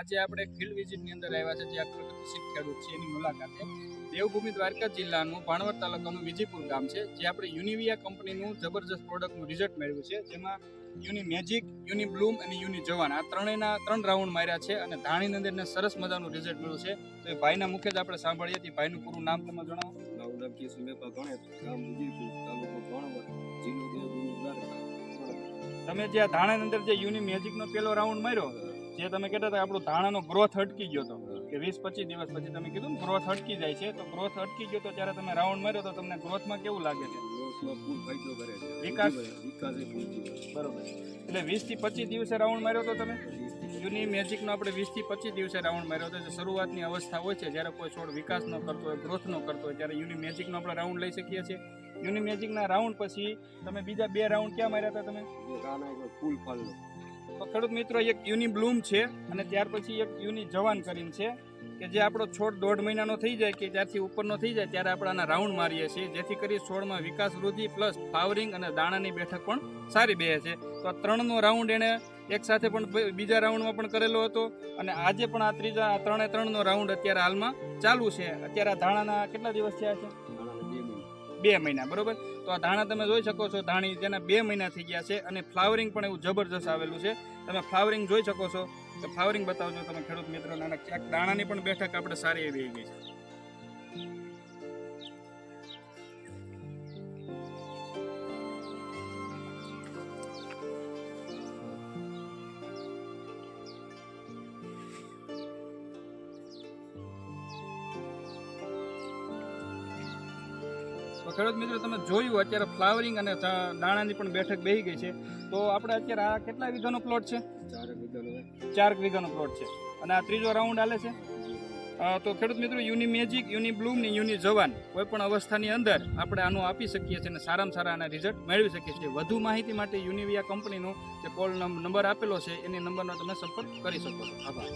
આજે આપણે ફિલ્ડ વિઝિટની અંદર આવ્યા છે જ્યાં પ્રગતિશીલ ખેડૂત છે એની મુલાકાતે. દેવભૂમિ દ્વારકા જિલ્લાનું ભાણવડ તાલુકાનું વિજયપુર ગામ છે જે આપણે યુનિવિયા કંપનીનું જબરજસ્ત પ્રોડક્ટનું રિઝલ્ટ મેળવ્યું છે. જેમાં યુની મેજિક યુની બ્લૂમ અને યુની જવાન આ ત્રણેયના ત્રણ રાઉન્ડ માર્યા છે અને ધાણીની અંદરને સરસ મજાનું રિઝલ્ટ મળ્યું છે. તો એ ભાઈના મુખે જ આપણે સાંભળીએ તે ભાઈનું પૂરું નામ તમે જણાવો. મારું નામ મેપા ગણેશ ગામ વિજયપુર તાલુકો ભાણવડ જિલ્લો દેવભૂમિ દ્વારકા. તમે જે ધાણાની અંદર જે યુની મેજિકનો પહેલો રાઉન્ડ માર્યો જે તમે કહેતા હતા આપણો ધાણાનો ગ્રોથ અટકી ગયો હતો કે વીસ પચીસ દિવસ પછી તમે કીધું ગ્રોથ અટકી જાય છે તો ગ્રોથ અટકી ગયો તો ત્યારે તમે રાઉન્ડ માર્યો તો તમને ગ્રોથમાં કેવું લાગે છે? વિકાસ? બરોબર. એટલે વીસથી પચીસ દિવસે રાઉન્ડ માર્યો તો તમે? જૂની મેજિકનો આપણે વીસથી પચીસ દિવસે રાઉન્ડ માર્યો હતો જે શરૂઆતની અવસ્થા હોય છે જ્યારે કોઈ છોડ વિકાસ ન કરતો હોય ગ્રોથ ન કરતો હોય ત્યારે યુની મેજિકનો આપણે રાઉન્ડ લઈ શકીએ છીએ. યુની મેજિકના રાઉન્ડ પછી તમે બીજા બે રાઉન્ડ ક્યાં માર્યા હતા તમે? ફૂલ ફળનો તો ખેડૂત મિત્રો, એક યુની બ્લૂમ છે અને ત્યાર પછી એક યુની જવાન કરીને છે કે જે આપણો છોડ દોઢ મહિનાનો થઈ જાય કે ત્યારથી ઉપરનો થઈ જાય ત્યારે આપણે આના રાઉન્ડ મારીએ છીએ, જેથી કરી છોડમાં વિકાસ વૃદ્ધિ પ્લસ ફ્લાવરિંગ અને દાણાની બેઠક પણ સારી બે છે. તો આ ત્રણનો રાઉન્ડ એણે એક સાથે પણ બીજા રાઉન્ડમાં પણ કરેલો હતો અને આજે પણ આ ત્રીજા ત્રણે ત્રણનો રાઉન્ડ અત્યારે હાલમાં ચાલુ છે. અત્યારે આ ધાણાના કેટલા દિવસ થયા છે? બે મહિના, બરોબર? તો આ ધાણા તમે જોઈ શકો છો, ધાણી જેના બે મહિના થઈ ગયા છે અને ફ્લાવરિંગ પણ એવું જબરજસ્ત આવેલું છે. તમે ફ્લાવરિંગ જોઈ શકો છો. તો ફ્લાવરિંગ બતાવજો તમે ખેડૂત મિત્રોને અને દાણાની પણ બેઠક આપણે સારી એવી આવી ગઈ છે. તો ખેડૂત મિત્રો તમે જોયું અત્યારે ફ્લાવરિંગ અને દાણાની પણ બેઠક બેહી ગઈ છે. તો આપણે અત્યારે આ કેટલા વીઘાનો પ્લોટ છે? ચાર વિધાનો વીઘાનો પ્લોટ છે. અને આ ત્રીજો રાઉન્ડ આલે છે? તો ખેડૂત મિત્રો યુની મેજિક યુની બ્લૂમ ને યુની જવાન કોઈ પણ અવસ્થાની અંદર આપણે આનું આપી શકીએ છીએ અને સારામાં સારા આના રિઝલ્ટ મેળવી શકીએ છીએ. વધુ માહિતી માટે યુનિવિયા કંપનીનો જે કોલ નંબર આપેલો છે એની નંબરનો તમે સંપર્ક કરી શકો છો. આભાર.